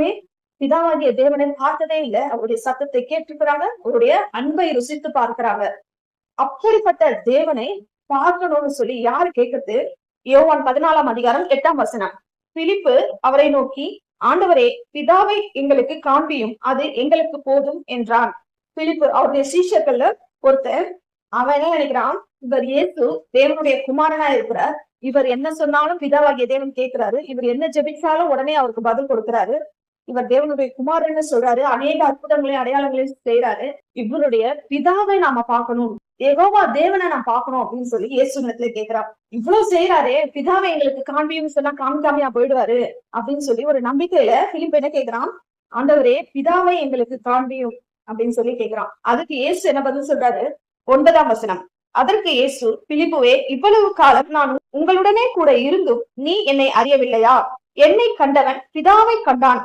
எல்லாமே பிதாவாகிய தேவனை பார்த்ததே இல்ல அவருடைய சத்தத்தை கேட்டுக்கிறாங்க அவருடைய அன்பை ருசித்து பார்க்கிறாங்க. அப்படிப்பட்ட தேவனை பார்க்கணும்னு சொல்லி யாரு கேட்கறது? யோவான் பதினாலாம் அதிகாரம் எட்டாம் வசனம். பிலிப்பு அவரை நோக்கி ஆண்டவரே பிதாவை எங்களுக்கு காண்பியும் அது எங்களுக்கு போதும் என்றான். பிலிப்பு அவருடைய சீஷர்கள்ல ஒருத்தர் அவன் என்ன நினைக்கிறான்? இவர் இயேசு தேவனுடைய குமாரனா இருக்கிறார். இவர் என்ன சொன்னாலும் பிதாவாகிய தேவன் கேட்கிறாரு. இவர் என்ன ஜெபிச்சாலும் உடனே அவருக்கு பதில் கொடுக்கிறாரு. இவர் தேவனுடைய குமாரன்னு சொல்றாரு அநேக அற்புதங்களையும் அடையாளங்களையும் செய்யறாரு இவருடைய பிதாவை நாம பார்க்கணும். ஏகோவா தேவனை நான் பார்க்கணும் அப்படின்னு சொல்லி இயேசுனத்துல கேக்குறா இவ்வளவு செய்யறாரு பிதாவை எங்களுக்கு காண்பியும் சொன்னா காமிக்காமையா போயிடுவாரு அப்படின்னு சொல்லி ஒரு நம்பிக்கையில பிலிப் என்ன கேக்குறான் ஆண்டவரே பிதாவை எங்களுக்கு காண்பியும் அப்படின்னு சொல்லி கேக்குறான் அதுக்கு இயேசு என்ன பதில் சொல்றாரு? ஒன்பதாம் வசனம். அதற்கு இயேசு பிலிப்புவே இவ்வளவு காலம் நான் உங்களுடனே கூட இருந்தும் நீ என்னை அறியவில்லையா? என்னை கண்டவன் பிதாவை கண்டான்.